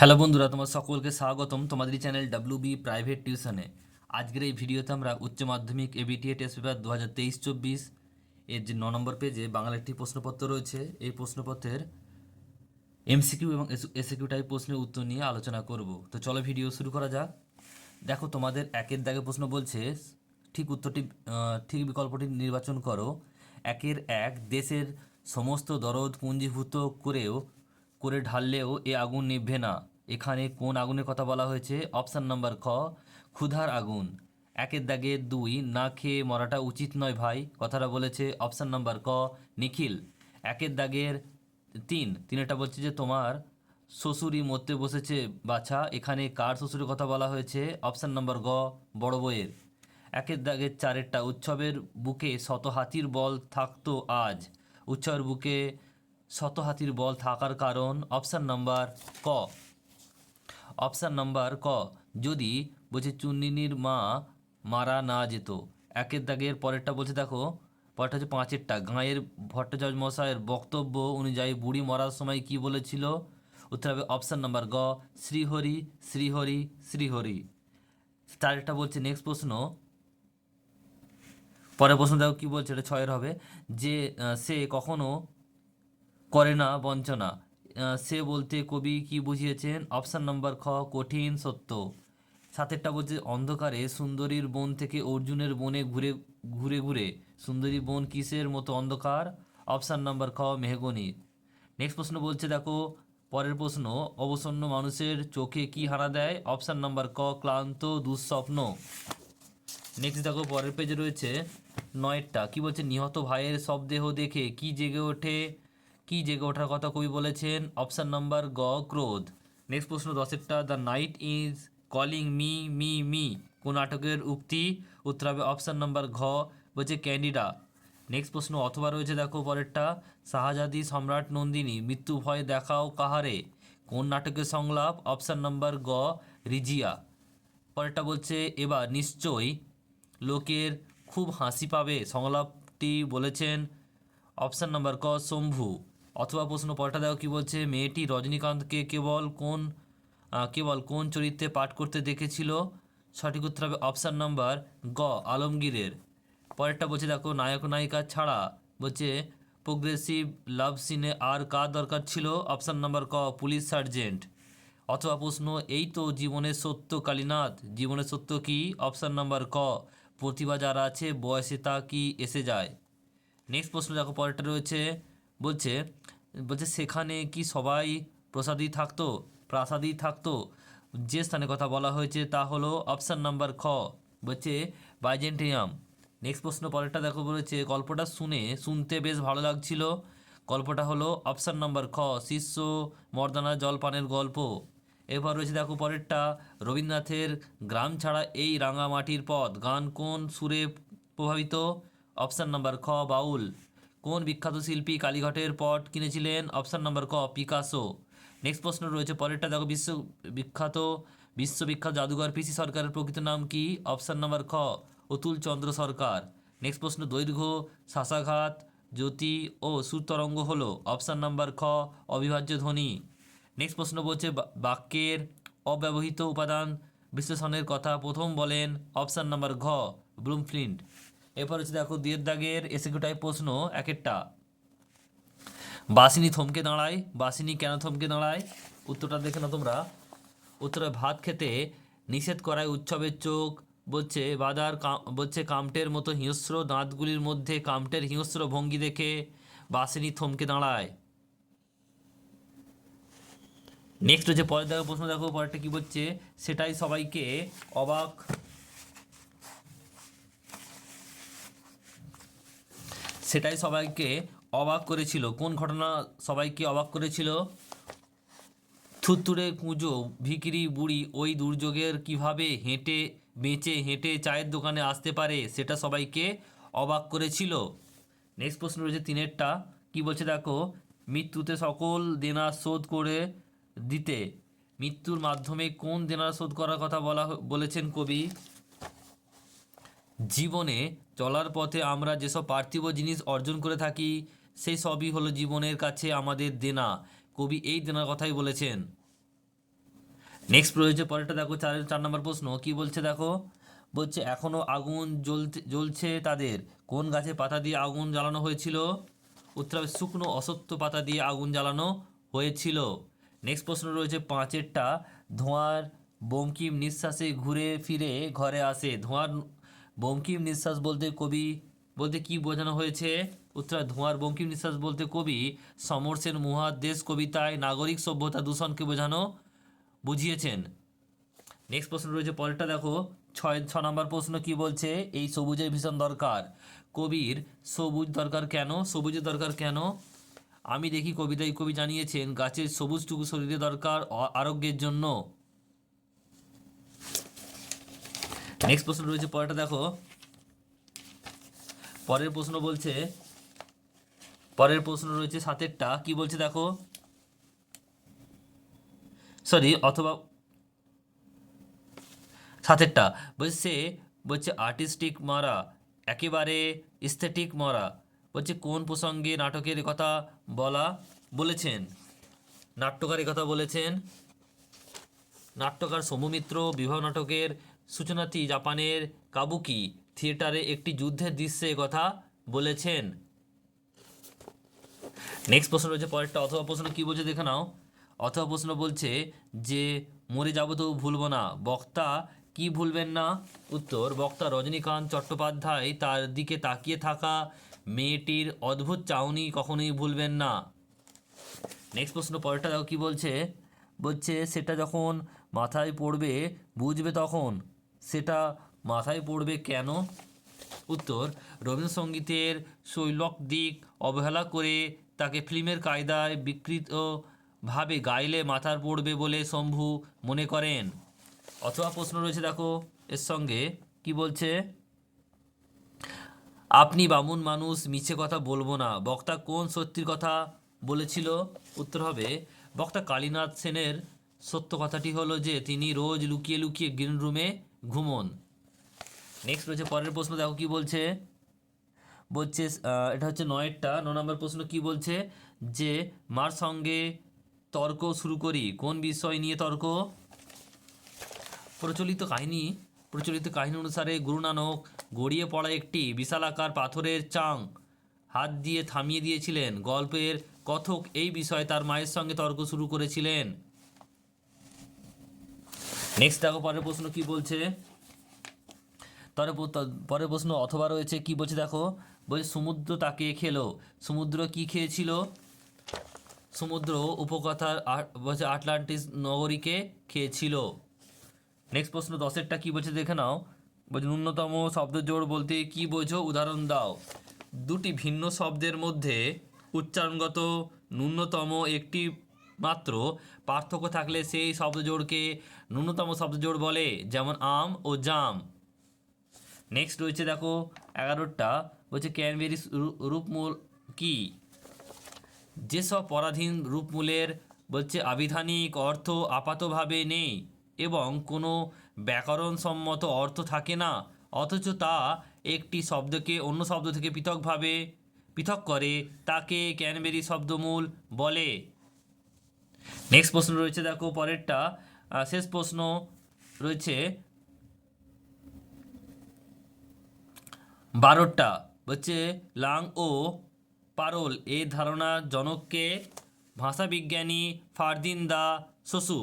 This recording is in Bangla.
হ্যালো বন্ধুরা, তোমার সকলকে স্বাগতম তোমাদের চ্যানেল ডাব্লিউ বি প্রাইভেট টিউশনে আজকের এই ভিডিওতে আমরা উচ্চ মাধ্যমিক এবিটিএ টেস্ট পেপার দু হাজার তেইশ চব্বিশ এর যে ন নম্বর পেজে বাংলা একটি প্রশ্নপত্র রয়েছে। এই প্রশ্নপত্রের এমসিকিউ এবং এসিকিউ টাইপ প্রশ্নের উত্তর নিয়ে আলোচনা করব। তো চলো ভিডিও শুরু করা যাক। দেখো, তোমাদের একের দাগে প্রশ্ন বলছে, ঠিক উত্তরটি ঠিক বিকল্পটি নির্বাচন করো। একের এক, দেশের সমস্ত দরদ পুঞ্জীভূত করেও করে ঢাললেও এ আগুন নিভবে না। এখানে কোন আগুনের কথা বলা হয়েছে? অপশান নাম্বার খ, ক্ষুধার আগুন। একের দাগে দুই, না খেয়ে মরাটা উচিত নয় ভাই, কথাটা বলেছে অপশান নাম্বার ক, নিখিল। একের দাগের তিন তিনটা বলছে যে তোমার শ্বশুরই মরতে বসেছে বাছা, এখানে কার শ্বশুরের কথা বলা হয়েছে? অপশান নাম্বার গ, বড় বইয়ের একের দাগের চারেরটা, উৎসবের বুকে শত হাতির বল থাকতো আজ। উৎসবের বুকে শত হাতির বল থাকার কারণ অপশান নাম্বার ক। অপশান নাম্বার ক, যদি বলছে চুন্নিনীর মা মারা না যেত। একের দাগের পরেরটা বলছে দেখো, পরেরটা হচ্ছে পাঁচেরটা। গাঁয়ের ভট্টাচার্য মশাইয়ের বক্তব্য অনুযায়ী বুড়ি মরার সময় কি বলেছিল? উত্তর হবে অপশান নাম্বার গ, শ্রীহরি শ্রীহরি শ্রীহরি। চারেরটা বলছে নেক্সট প্রশ্ন। পরের প্রশ্ন দেখো কি বলছে, এটা ছয়ের হবে। যে সে কখনো করে না, বঞ্চনা। সে বলতে কবি কি বুঝিয়েছেন? অপশন নাম্বার খ, কঠিন সত্য। সাতেরটা বলছে, অন্ধকারে সুন্দরীর বন থেকে অর্জুনের বনে ঘুরে ঘুরে ঘুরে। সুন্দরী বন কিসের মতো অন্ধকার? অপশন নাম্বার খ, মেহগনি। নেক্সট প্রশ্ন বলছে, দেখো, পরের প্রশ্ন, অবসন্ন মানুষের চোখে কি হারা দেয়? অপশন নাম্বার ক, ক্লান্ত, দুঃস্বপ্ন। নেক্সট দেখো, পরের পেজে রয়েছে নয়েরটা কি বলছে, নিহত ভাইয়ের শবদেহ দেখে কি জেগে ওঠে? কি জেগে ওঠার কথা কবি বলেছেন? অপশান নাম্বার গ, ক্রোধ। নেক্সট প্রশ্ন, দশেরটা, the night is calling me me me কোন নাটকের উক্তি? উত্তর হবে অপশন নাম্বার ঘ, বলছে ক্যান্ডিডা। নেক্সট প্রশ্ন, অথবা রয়েছে দেখো পরেরটা, শাহজাদি সম্রাট নন্দিনী, মৃত্যু ভয় দেখাও কাহারে? কোন নাটকের সংলাপ? অপশান নাম্বার গ, রিজিয়া। পরেরটা বলছে, এবার নিশ্চয়ই লোকের খুব হাসি পাবে। সংলাপটি বলেছেন অপশান নাম্বার ক, শম্ভু। অথবা প্রশ্ন পরেরটা দেখো কি বলছে, মেয়েটি রজনীকান্তকে কেবল কোন কেবল কোন চরিত্রে পাঠ করতে দেখেছিল? সঠিক উত্তর হবে অপশান নাম্বার গ, আলমগীরের। পরেরটা বলছে দেখো, নায়ক নায়িকা ছাড়া বলছে প্রোগ্রেসিভ লাভ সিনে আর কার দরকার ছিল? অপশান নাম্বার ক, পুলিশ সার্জেন্ট অথবা প্রশ্ন, এই তো জীবনের সত্য কালীনাথ। জীবনের সত্য কি? অপশান নাম্বার ক, প্রতিভা যারা আছে, বয়সে তা কি এসে যায়? নেক্সট প্রশ্ন দেখো, পরেরটা রয়েছে বলছে বলছে সেখানে কি সবাই প্রসাদই থাকতো? প্রাসাদই থাকতো? যে স্থানে কথা বলা হয়েছে তা হলো অপশান নাম্বার খ। বলছে, বাইজেন্টিয়াম। নেক্সট প্রশ্ন পরেরটা দেখো বলেছে, গল্পটা শুনে শুনতে বেশ ভালো লাগছিল। গল্পটা হলো অপশান নাম্বার খ, শিষ্য মর্দানা জলপানের গল্প। এরপর রয়েছে দেখো পরেরটা, রবীন্দ্রনাথের গ্রাম ছাড়া এই রাঙামাটির পথ, গান কোন সুরে প্রভাবিত? অপশান নাম্বার খ, বাউল। কোন বিখ্যাত শিল্পী কালীঘাটের পট কিনেছিলেন? অপশান নাম্বার ক, পিকাসো। নেক্সট প্রশ্ন রয়েছে, পরেরটা দেখো, বিশ্ব বিখ্যাত, বিশ্ববিখ্যাত জাদুঘর, পিসি সরকারের প্রকৃত নাম কি? অপশান নাম্বার খ, অতুল চন্দ্র সরকার। নেক্সট প্রশ্ন, দৈর্ঘ্য, শাসাঘাত, জ্যোতি ও সুতরঙ্গ হলো? অপশান নাম্বার খ, অবিভাজ্য ধ্বনি। নেক্সট প্রশ্ন বলছে বাক্যের অব্যবহৃত উপাদান বিশ্লেষণের কথা প্রথম বলেন। অপশান নাম্বার ঘ ব্লুমফ্লিন্ট এরপর হচ্ছে দেখো দুয়ের দাগের এসিকিউ টাইপ প্রশ্ন এক একটা বাসিনী থমকে দাঁড়ায়, বাসিনী কেন থমকে দাঁড়ায়? উত্তরটা দেখে না তোমরা। উত্তরে, ভাত খেতে নিষেধ করায় উৎসবের চোখ, বলছে বাদার বলছে কামটের মতো হিংস্র দাঁতগুলির মধ্যে কামটের হিংস্র ভঙ্গি দেখে বাসিনী থমকে দাঁড়ায়। নেক্সট হচ্ছে পরের দেখো প্রশ্ন দেখো, পরেরটা কি বলছে? সেটাই সবাইকে অবাক সেটাই সবাইকে অবাক করেছিল। কোন ঘটনা সবাইকে অবাক করেছিল? থুত্তুরে কুঁজো, ভিকিরি বুড়ি, ওই দুর্যোগের কীভাবে হেঁটে বেঁচে হেঁটে চায়ের দোকানে আসতে পারে সেটা সবাইকে অবাক করেছিল। নেক্সট প্রশ্ন রয়েছে তিনেরটা। কি বলছে দেখো? মৃত্যুতে সকল দেনা শোধ করে দিতে। মৃত্যুর মাধ্যমে কোন দেনা শোধ করার কথা বলা বলেছেন কবি? জীবনে চলার পথে আমরা যেসব পার্থিব জিনিস অর্জন করে থাকি, সেই সবই হলো জীবনের কাছে আমাদের দেনা। কবি এই দেনার কথাই বলেছেন। নেক্সট রয়েছে পরেরটা দেখো, চার চার নম্বর প্রশ্ন, কি বলছে দেখো? বলছে এখনও আগুন জ্বলতে, জ্বলছে তাদের। কোন গাছে পাতা দিয়ে আগুন জ্বালানো হয়েছিল? উত্তর শুকনো অসত্য পাতা দিয়ে আগুন জ্বালানো হয়েছিল। নেক্সট প্রশ্ন রয়েছে, পাঁচেরটা ধোঁয়ার বঙ্কিম নিঃশ্বাসে ঘুরে ফিরে ঘরে আসে। ধোঁয়ার বঙ্কিম নিঃশ্বাস বলতে কবি, বলতে কি বোঝানো হয়েছে? উত্তর, ধোঁয়ার বঙ্কিম নিঃশ্বাস বলতে কবি সমর সেন মহাদেশ কবিতায় নাগরিক সভ্যতা দূষণকে বোঝানো বুঝিয়েছেন। নেক্সট প্রশ্ন রয়েছে, পরেরটা দেখো। ছয়, ছ নম্বর প্রশ্ন কি বলছে? এই সবুজের ভীষণ দরকার। কবির সবুজ দরকার কেন? সবুজের দরকার কেন? আমি দেখি কবিতায় কবি জানিয়েছেন, গাছের সবুজটুকু শরীরে দরকার আরোগ্যের জন্য। নেক্সট প্রশ্ন রয়েছে, পরেরটা দেখো। পরের প্রশ্ন বলছে, পরের প্রশ্ন রয়েছে সাতেরটা। কি বলছে দেখো? সরি অথবা সাতেরটা। বলছে সে বলছে আর্টিস্টিক মারা, একেবারে স্থেটিক মারা। বলছে কোন প্রসঙ্গে নাটকের কথা বলা বলেছেন? নাট্যকারের কথা বলেছেন। নাট্যকার সৌম্যমিত্র বিবাহ নাটকের সূচনাটি জাপানের কাবুকি থিয়েটারে একটি যুদ্ধের দৃশ্যে কথা বলেছেন। নেক্সট প্রশ্ন রয়েছে পরেরটা। অথবা প্রশ্ন কি বলছে দেখে নাও। অথবা প্রশ্ন বলছে যে, মরে যাব তো ভুলবো না। বক্তা কি ভুলবেন না? উত্তর, বক্তা রজনীকান্ত চট্টোপাধ্যায় তার দিকে তাকিয়ে থাকা মেয়েটির অদ্ভুত চাউনি কখনোই ভুলবেন না। নেক্সট প্রশ্ন পরেরটা দেখো কি বলছে। বলছে, সেটা যখন মাথায় পড়বে, বুঝবে তখন। সেটা মাথায় পড়বে কেন? উত্তর, রবীন্দ্রসঙ্গীতের শৈলক দিক অবহেলা করে তাকে ফিল্মের কায়দায় বিকৃতভাবে গাইলে মাথার পড়বে বলে শম্ভু মনে করেন। অথবা প্রশ্ন রয়েছে, দেখো, এর সঙ্গে কি বলছে? আপনি বামুন মানুষ, মিছে কথা বলব না। বক্তা কোন সত্যির কথা বলেছিল? উত্তর হবে, বক্তা কালীনাথ সেনের সত্য কথাটি হলো যে, তিনি রোজ লুকিয়ে লুকিয়ে গ্রিন রুমে ঘুমন। নেক্সট রয়েছে পরের প্রশ্ন, দেখো কি বলছে? বলছে এটা হচ্ছে নয়েরটা, ন নম্বর প্রশ্ন কি বলছে? যে, মার সঙ্গে তর্ক শুরু করি, কোন বিষয় নিয়ে তর্ক? প্রচলিত কাহিনী প্রচলিত কাহিনী অনুসারে গুরু নানক গড়িয়ে পড়া একটি বিশালাকার পাথরের চাং হাত দিয়ে থামিয়ে দিয়েছিলেন। গল্পের কথক এই বিষয়ে তার মায়ের সঙ্গে তর্ক শুরু করেছিলেন। নেক্সট দেখো, পরের প্রশ্ন কি বলছে? তরে পরের প্রশ্ন অথবা রয়েছে, কি বলছে দেখো? বলছে, সমুদ্র তাকে খেলো। সমুদ্র কি খেয়েছিল? সমুদ্র উপকথার বলছে, আটলান্টিস নগরীকে খেয়েছিল। নেক্সট প্রশ্ন, দশেরটা কি বলছে দেখে নাও। বলছে, ন্যূনতম শব্দ জোড় বলতে কি বোঝো? উদাহরণ দাও। দুটি ভিন্ন শব্দের মধ্যে উচ্চারণগত ন্যূনতম একটি মাত্র পার্থক্য থাকলে সেই শব্দজোড়কে ন্যূনতম শব্দজোড় বলে, যেমন আম ও জাম। নেক্সট রয়েছে দেখো, এগারোটা, বলছে ক্যানবেরি রূপমূল কি? যেসব পরাধীন রূপমূলের, বলছে আবিধানিক অর্থ আপাতভাবে নেই এবং কোনো ব্যাকরণসম্মত অর্থ থাকে না, অথচ তা একটি শব্দকে অন্য শব্দ থেকে পৃথকভাবে পৃথক করে, তাকে ক্যানবেরি শব্দমূল বলে। নেক্সট প্রশ্ন রয়েছে, দেখো পরেরটা। শেষ প্রশ্ন রয়েছে, বারোটা। হচ্ছে লাং ও পারল এ ধারণা জনককে ভাষাবিজ্ঞানী ফারদিন দা শশু